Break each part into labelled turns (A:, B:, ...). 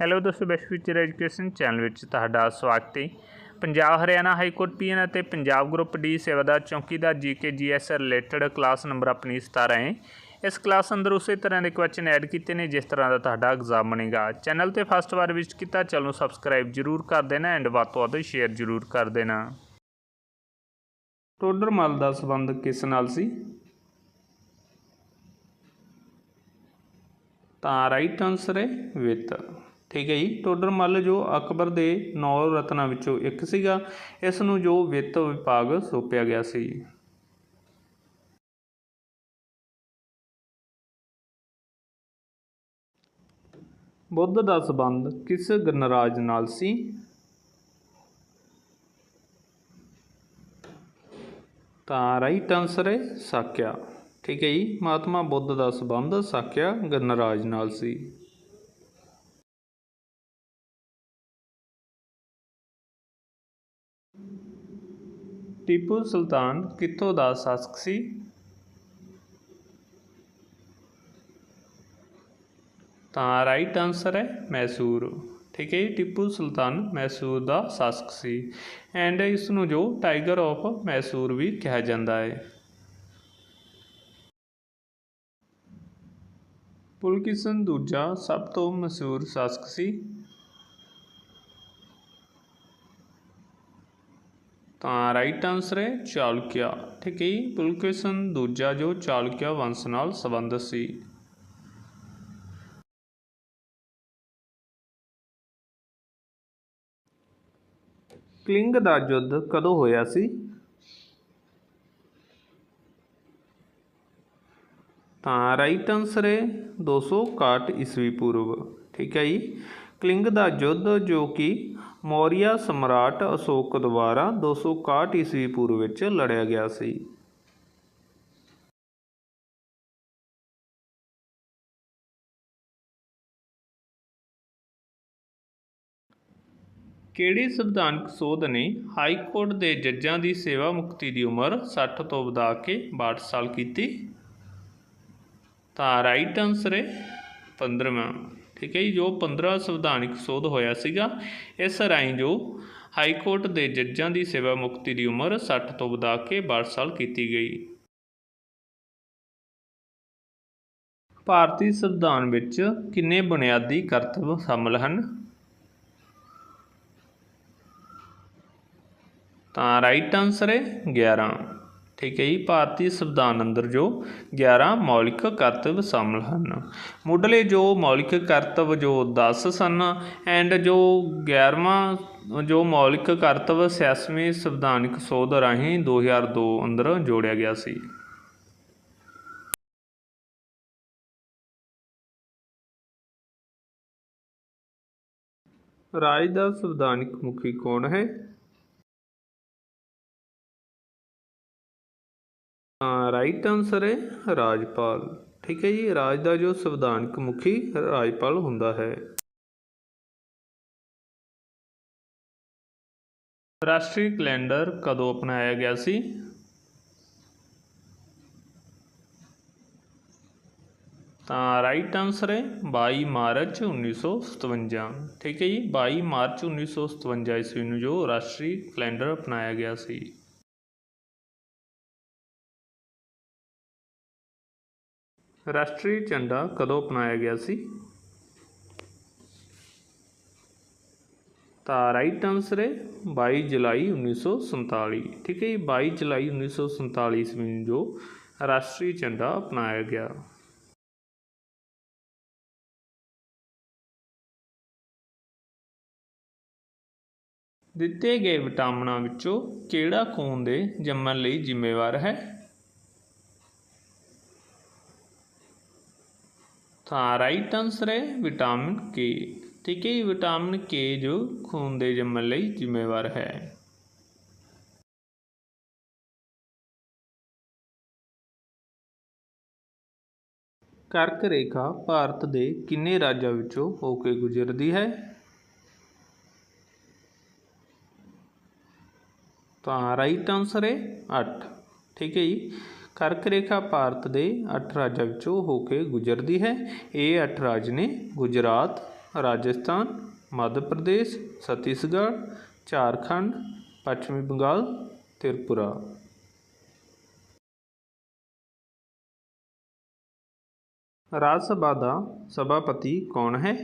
A: Hello ਦੋਸਤੋ bash future education channel ਵਿੱਚ ਤੁਹਾਡਾ ਸਵਾਗਤ ਹੈ। Punjab, Haryana high court PN ਅਤੇ ਪੰਜਾਬ ਗਰੁੱਪ ਡੀ ਸੇਵਾਦਾਰ ਚੌਕੀਦਾਰ GK GS related class number ਆਪਣੀ 17 ਹੈ। ਇਸ ਕਲਾਸ ਅੰਦਰ ਉਸੇ ਤਰ੍ਹਾਂ ਦੇ ਕੁਐਸਚਨ ਐਡ ਕੀਤੇ ਨੇ, ਜਿਸ ਤਰ੍ਹਾਂ ਦਾ ਤੁਹਾਡਾ ਐਗਜ਼ਾਮ ਬਣੇਗਾ। ਚੈਨਲ ਤੇ ਫਸਟ ਵਾਰ ਵਿਜ਼ਿਟ ਕੀਤਾ, ਚੈਨਲ ਨੂੰ ਸਬਸਕ੍ਰਾਈਬ ਜਰੂਰ ਕਰ ਦੇਣਾ ਐਂਡ ਵੱਧ ਤੋਂ ਵੱਧ ਸ਼ੇਅਰ ਜਰੂਰ ਕਰ ਦੇਣਾ। ਟੋਡਰ ਮਲ ਦਾ ਸੰਬੰਧ ਕਿਸ ਨਾਲ ਸੀ? ਤਾਂ ਰਾਈਟ ਆਨਸਰ ਹੈ ਵਿੱਤ। ਠੀਕ ਹੈ ਜੀ ਟੋਡਰ ਮੱਲ ਜੋ ਅਕਬਰ ਦੇ ਨੌ ਰਤਨਾਂ ਵਿੱਚੋਂ ਇੱਕ ਸੀਗਾ, ਇਸ ਨੂੰ ਜੋ ਵਿੱਤ ਵਿਭਾਗ ਸੌਂਪਿਆ ਗਿਆ ਸੀ। ਬੁੱਧ ਦਾ ਸੰਬੰਧ ਕਿਸ ਗਣਰਾਜ ਨਾਲ ਸੀ? ਤਾਂ ਰਾਈਟ ਆਨਸਰ ਹੈ ਸਾਕਿਆ ਠੀਕ ਹੈ ਜੀ, ਮਹਾਤਮਾ ਬੁੱਧ ਦਾ ਸੰਬੰਧ ਸਾਕਿਆ ਗਣਰਾਜ ਨਾਲ ਸੀ। ਟੀਪੂ ਸੁਲਤਾਨ ਕਿੱਥੋਂ ਦਾ ਸ਼ਾਸਕ ਸੀ? ਤਾਂ ਰਾਈਟ ਆਨਸਰ ਹੈ ਮੈਸੂਰ। ਠੀਕ ਹੈ ਜੀ, ਟੀਪੂ ਸੁਲਤਾਨ ਮੈਸੂਰ ਦਾ ਸ਼ਾਸਕ ਸੀ। ਐਂਡ ਇਸ ਨੂੰ ਜੋ ਟਾਈਗਰ ਆਫ ਮੈਸੂਰ ਵੀ ਕਿਹਾ ਜਾਂਦਾ ਹੈ। ਪੁਲਕਿਸਨ ਦੂਜਾ ਸਭ ਤੋਂ ਮਸ਼ਹੂਰ ਸ਼ਾਸਕ ਸੀ। ਤਾਂ ਰਾਈਟ ਆਨਸਰ ਹੈ ਚਾਲੁਕਿਆ। ਠੀਕ ਹੈ ਜੀ? ਦੂਜਾ ਜੋ ਚਾਲੁਕਿਆ ਵੰਸ਼ ਨਾਲ ਸੰਬੰਧਿਤ ਸੀ। ਕਲਿੰਗ ਦਾ ਯੁੱਧ ਕਦੋਂ ਹੋਇਆ ਸੀ? ਤਾਂ ਰਾਈਟ ਆਨਸਰ ਹੈ 261 ਈਸਵੀ ਪੂਰਵ। ਠੀਕ ਹੈ ਜੀ? ਕਲਿੰਗ ਦਾ ਯੁੱਧ ਜੋ ਕਿ ਮੌਰੀਆ ਸਮਰਾਟ ਅਸ਼ੋਕ ਦੁਆਰਾ 261 ਈਸਵੀ ਪੂਰਵ ਵਿੱਚ ਲੜਿਆ ਗਿਆ ਸੀ। ਕਿਹੜੀ ਸੰਵਿਧਾਨਕ ਸੋਧ ਨੇ ਹਾਈ ਕੋਰਟ ਦੇ ਜੱਜਾਂ ਦੀ ਸੇਵਾ ਮੁਕਤੀ ਦੀ ਉਮਰ 60 ਤੋਂ ਵਧਾ ਕੇ 62 ਸਾਲ ਕੀਤੀ? ਤਾਂ ਰਾਈਟ ਆਨਸਰ ਹੈ 15ਵਾਂ ਠੀਕ ਹੈ ਜੀ, ਜੋ 15 ਸੰਵਿਧਾਨਿਕ ਸੋਧ ਹੋਇਆ ਸੀਗਾ, ਇਸ ਰਾਹੀਂ ਜੋ ਹਾਈ ਕੋਰਟ ਦੇ ਜੱਜਾਂ ਦੀ ਸੇਵਾ ਮੁਕਤੀ ਦੀ ਉਮਰ 60 ਤੋਂ ਵਧਾ ਕੇ 62 ਸਾਲ ਕੀਤੀ ਗਈ। ਭਾਰਤੀ ਸੰਵਿਧਾਨ ਵਿੱਚ ਕਿੰਨੇ ਬੁਨਿਆਦੀ ਕਰਤੱਵ ਸ਼ਾਮਲ ਹਨ? ਤਾਂ ਰਾਈਟ ਆਨਸਰ ਹੈ 11 ਠੀਕ ਹੈ ਜੀ, ਭਾਰਤੀ ਸੰਵਿਧਾਨ ਅੰਦਰ ਜੋ 11 ਮੌਲਿਕ ਕਰਤੱਵ ਸ਼ਾਮਲ ਹਨ। ਮੁੱਢਲੇ ਜੋ ਮੌਲਿਕ ਕਰਤੱਵ ਜੋ 10 ਸਨ ਐਂਡ ਜੋ 11ਵਾਂ ਜੋ ਮੌਲਿਕ ਕਰਤੱਵ 86ਵੀਂ ਸੰਵਿਧਾਨਕ ਸੋਧ ਰਾਹੀਂ 2002 ਅੰਦਰ ਜੋੜਿਆ ਗਿਆ ਸੀ। ਰਾਜ ਦਾ ਸੰਵਿਧਾਨਕ ਮੁਖੀ ਕੌਣ ਹੈ? ਰਾਈਟ ਆਨਸਰ ਹੈ ਰਾਜਪਾਲ। ਠੀਕ ਹੈ ਜੀ, ਰਾਜ ਦਾ ਜੋ ਸੰਵਿਧਾਨਕ ਮੁਖੀ ਰਾਜਪਾਲ ਹੁੰਦਾ ਹੈ। ਰਾਸ਼ਟਰੀ ਕੈਲੰਡਰ ਕਦੋਂ ਅਪਣਾਇਆ ਗਿਆ ਸੀ? ਤਾਂ ਰਾਈਟ ਆਨਸਰ ਹੈ 22 ਮਾਰਚ 1957 ਠੀਕ ਹੈ ਜੀ 22 ਮਾਰਚ 1957 ਈਸਵੀ ਨੂੰ ਜੋ ਰਾਸ਼ਟਰੀ ਕੈਲੰਡਰ ਅਪਣਾਇਆ ਗਿਆ ਸੀ। ਰਾਸ਼ਟਰੀ ਝੰਡਾ ਕਦੋਂ ਅਪਣਾਇਆ ਗਿਆ ਸੀ? ਤਾਂ ਰਾਈਟ ਆਨਸਰ ਹੈ 22 ਜੁਲਾਈ 1947 ਠੀਕ ਹੈ ਜੀ 22 ਜੁਲਾਈ 1947 ਈਸਵੀ ਨੂੰ ਜੋ ਰਾਸ਼ਟਰੀ ਝੰਡਾ ਅਪਣਾਇਆ ਗਿਆ। ਦਿੱਤੇ ਗਏ ਵਿਟਾਮਿਨਾਂ ਵਿੱਚੋਂ ਕਿਹੜਾ ਖੂਨ ਦੇ ਜੰਮਣ ਲਈ ਜ਼ਿੰਮੇਵਾਰ ਹੈ? ਤਾਂ ਰਾਈਟ ਆਨਸਰ ਹੈ ਵਿਟਾਮਿਨ ਕੇ ਠੀਕ ਹੈ ਵਿਟਾਮਿਨ ਕੇ ਜੋ ਖੂਨ ਦੇ ਜੰਮਣ ਲਈ ਜ਼ਿੰਮੇਵਾਰ ਹੈ। ਕਰਕ ਰੇਖਾ ਭਾਰਤ ਦੇ ਕਿੰਨੇ ਰਾਜਾਂ ਵਿੱਚੋਂ ਹੋ ਕੇ ਗੁਜ਼ਰਦੀ ਹੈ? ਤਾਂ ਰਾਈਟ ਆਨਸਰ ਹੈ 8 ਠੀਕ ਹੈ ਜੀ। ਕਰਕ ਰੇਖਾ ਭਾਰਤ ਦੇ 8 ਰਾਜਾਂ ਵਿੱਚੋਂ ਹੋ ਕੇ ਗੁਜ਼ਰਦੀ ਹੈ। ਇਹ 8 ਰਾਜ ਨੇ ਗੁਜਰਾਤ, ਰਾਜਸਥਾਨ, ਮੱਧ ਪ੍ਰਦੇਸ਼, ਛੱਤੀਸਗੜ੍ਹ, ਝਾਰਖੰਡ, ਪੱਛਮੀ ਬੰਗਾਲ, ਤ੍ਰਿਪੁਰਾ। ਰਾਜ ਸਭਾ ਦਾ ਸਭਾਪਤੀ ਕੌਣ ਹੈ?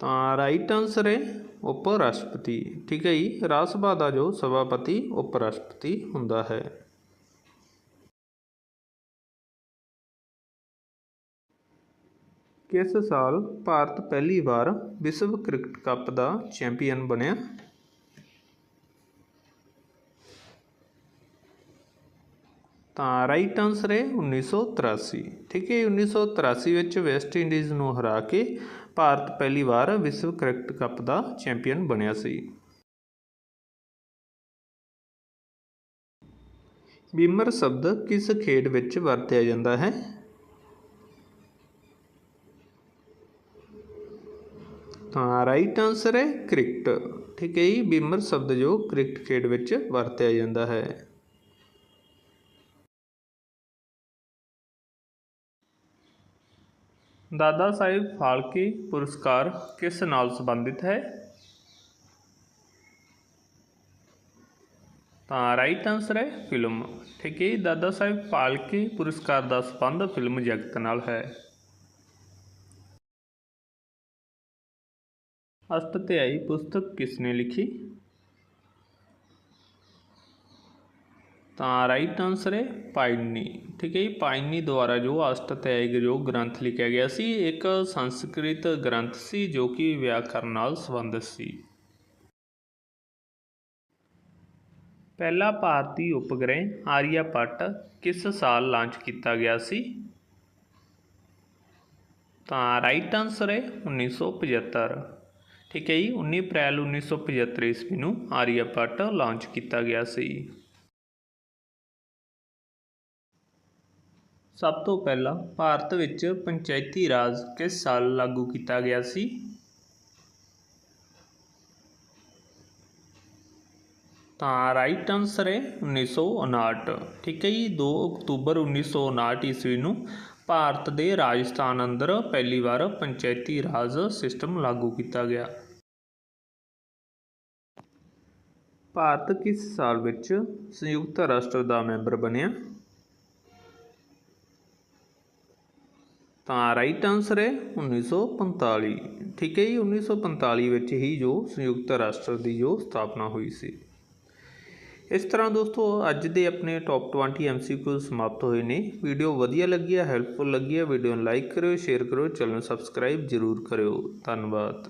A: ਤਾਂ ਰਾਈਟ ਆਨਸਰ ਹੈ ਉਪ ਰਾਸ਼ਟਰਪਤੀ ਠੀਕ ਹੈ ਜੀ, ਰਾਜ ਸਭਾ ਦਾ ਜੋ ਸਭਾਪਤੀ ਉਪ ਰਾਸ਼ਟਰਪਤੀ ਹੁੰਦਾ ਹੈ। ਕਿਸ ਸਾਲ ਭਾਰਤ ਪਹਿਲੀ ਵਾਰ ਵਿਸ਼ਵ ਕ੍ਰਿਕਟ ਕੱਪ ਦਾ ਚੈਂਪੀਅਨ ਬਣਿਆ? ਤਾਂ ਰਾਈਟ ਆਨਸਰ ਹੈ 1983 ਠੀਕ ਹੈ 1983 ਵਿੱਚ ਵੈਸਟ ਇੰਡੀਜ਼ ਨੂੰ ਹਰਾ ਕੇ ਭਾਰਤ ਪਹਿਲੀ ਵਾਰ ਵਿਸ਼ਵ ਕ੍ਰਿਕਟ ਕੱਪ ਦਾ ਚੈਂਪੀਅਨ ਬਣਿਆ ਸੀ। ਬੀਮਰ ਸ਼ਬਦ ਕਿਸ ਖੇਡ ਵਿੱਚ ਵਰਤਿਆ ਜਾਂਦਾ ਹੈ? ਤਾਂ ਰਾਈਟ ਆਨਸਰ ਹੈ ਕ੍ਰਿਕਟ। ਠੀਕ ਹੈ ਜੀ, ਬੀਮਰ ਸ਼ਬਦ ਜੋ ਕ੍ਰਿਕਟ ਖੇਡ ਵਿੱਚ ਵਰਤਿਆ ਜਾਂਦਾ ਹੈ। ਦਾਦਾ ਸਾਹਿਬ ਫਾਲਕੇ ਪੁਰਸਕਾਰ ਕਿਸ ਨਾਲ ਸੰਬੰਧਿਤ ਹੈ ਤਾਂ ਰਾਈਟ ਆਨਸਰ ਹੈ ਫਿਲਮ ਠੀਕ ਹੈ ਜੀ, ਦਾਦਾ ਸਾਹਿਬ ਫਾਲਕੇ ਪੁਰਸਕਾਰ ਦਾ ਸੰਬੰਧ ਫਿਲਮ ਜਗਤ ਨਾਲ ਹੈ ਅਸ਼ਟਧਿਆਈ ਪੁਸਤਕ ਕਿਸ ਨੇ ਲਿਖੀ ਤਾਂ ਰਾਈਟ ਆਨਸਰ ਹੈ ਪਾਇਨੀ। ਠੀਕ ਹੈ ਜੀ, ਪਾਇਨੀ ਦੁਆਰਾ ਜੋ ਅਸ਼ਟਧਿਆਇ ਜੋ ਗ੍ਰੰਥ ਲਿਖਿਆ ਗਿਆ ਸੀ, ਇੱਕ ਸੰਸਕ੍ਰਿਤ ਗ੍ਰੰਥ ਸੀ ਜੋ ਕਿ ਵਿਆਕਰਨ ਨਾਲ ਸੰਬੰਧਿਤ ਸੀ। ਪਹਿਲਾ ਭਾਰਤੀ ਉਪਗ੍ਰਹਿ ਆਰੀਆਭੱਟ ਕਿਸ ਸਾਲ ਲਾਂਚ ਕੀਤਾ ਗਿਆ ਸੀ? ਤਾਂ ਰਾਈਟ ਆਨਸਰ ਹੈ 1975 ਠੀਕ ਹੈ ਜੀ 19 ਅਪ੍ਰੈਲ 1975 ਈਸਵੀ ਨੂੰ ਆਰੀਆਭੱਟ ਲਾਂਚ ਕੀਤਾ ਗਿਆ ਸੀ। ਸਭ ਤੋਂ ਪਹਿਲਾਂ ਭਾਰਤ ਵਿੱਚ ਪੰਚਾਇਤੀ ਰਾਜ ਕਿਸ ਸਾਲ ਲਾਗੂ ਕੀਤਾ ਗਿਆ ਸੀ? ਤਾਂ ਰਾਈਟ ਆਨਸਰ ਹੈ 1959 ਠੀਕ ਹੈ ਜੀ 2 ਅਕਤੂਬਰ 1959 ਈਸਵੀ ਨੂੰ ਭਾਰਤ ਦੇ ਰਾਜਸਥਾਨ ਅੰਦਰ ਪਹਿਲੀ ਵਾਰ ਪੰਚਾਇਤੀ ਰਾਜ ਸਿਸਟਮ ਲਾਗੂ ਕੀਤਾ ਗਿਆ। ਭਾਰਤ ਕਿਸ ਸਾਲ ਵਿੱਚ ਸੰਯੁਕਤ ਰਾਸ਼ਟਰ ਦਾ ਮੈਂਬਰ ਬਣਿਆ? ਤਾਂ ਰਾਈਟ ਆਨਸਰ ਹੈ 1945 ਠੀਕ ਹੈ ਜੀ 1945 ਵਿੱਚ ਹੀ ਜੋ ਸੰਯੁਕਤ ਰਾਸ਼ਟਰ ਦੀ ਜੋ ਸਥਾਪਨਾ ਹੋਈ ਸੀ। ਇਸ ਤਰ੍ਹਾਂ ਦੋਸਤੋ, ਅੱਜ ਦੇ ਆਪਣੇ ਟੌਪ 20 ਐਮਸੀਕਿਊ ਸਮਾਪਤ ਹੋਏ ਨੇ। ਵੀਡੀਓ ਵਧੀਆ ਲੱਗੀ ਹੈ ਹੈਲਪਫੁਲ ਲੱਗੀ ਹੈ ਵੀਡੀਓ ਨੂੰ ਲਾਈਕ ਕਰਿਓ ਸ਼ੇਅਰ ਕਰਿਓ ਚੈਨਲ ਸਬਸਕ੍ਰਾਈਬ ਜ਼ਰੂਰ ਕਰਿਓ। ਧੰਨਵਾਦ।